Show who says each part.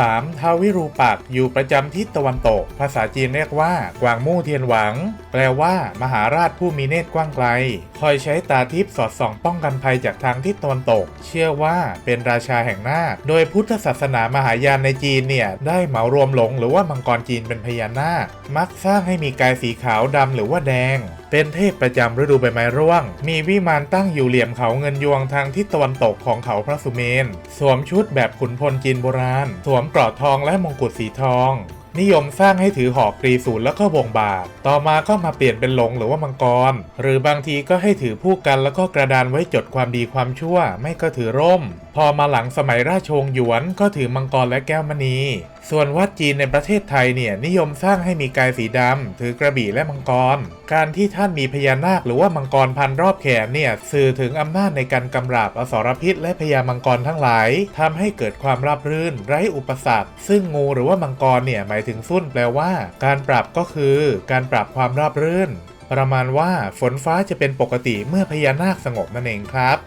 Speaker 1: 3. ท้าววิรูปักษ์อยู่ประจำทิศตะวันตก ภาษาจีนเรียกว่ากวางมู่เทียนหวัง แปลว่า มหาราชผู้มีเนตรกว้างไกล คอยใช้ตาทิพย์สอดส่องป้องกันภัยจากทางทิศตะวันตก เชื่อว่าเป็นราชาแห่งนาค โดยพุทธศาสนามหายานในจีนเนี่ย ได้เหมารวมหลงหรือว่ามังกรจีนเป็นพญานาค มักสร้างให้มีกายสีขาวดำหรือว่าแดง เป็นเทพประจำฤดูใบไม้ร่วง มีวิมานตั้งอยู่เหลี่ยมเขาเงินยวงทางทิศตะวันตกของเขาพระสุเมน สวมชุดแบบขุนพลจีนโบราณ สวมเกราะทองและมงกุฎสีทอง นิยมสร้างให้ถือหอกกรีศูนย์แล้วก็วงบาท ต่อมาก็มาเปลี่ยนเป็นหลงหรือว่ามังกร หรือบางทีก็ให้ถือผู้กันแล้วก็กระดานไว้จดความดีความชั่ว ไม่ก็ถือร่มพอมาหลังสมัยราชวงศ์หยวนก็ถือมังกรและแก้วมณี ส่วนวัดจีนในประเทศไทยเนี่ยนิยมสร้างให้มีกายสีดำถือกระบี่และมังกร การที่ท่านมีพญานาคหรือว่ามังกรพันรอบแขนเนี่ยสื่อถึงอำนาจในการกำราบอสรพิษและพญามังกรทั้งหลายทำให้เกิดความราบรื่น ไร้อุปสรรค ซึ่งงูหรือว่ามังกรเนี่ยหมายถึงสุ่นแปลว่า การปรับก็คือ การปรับความราบรื่นประมาณว่าฝนฟ้าจะเป็นปกติเมื่อพญานาคสงบนั่นเองครับ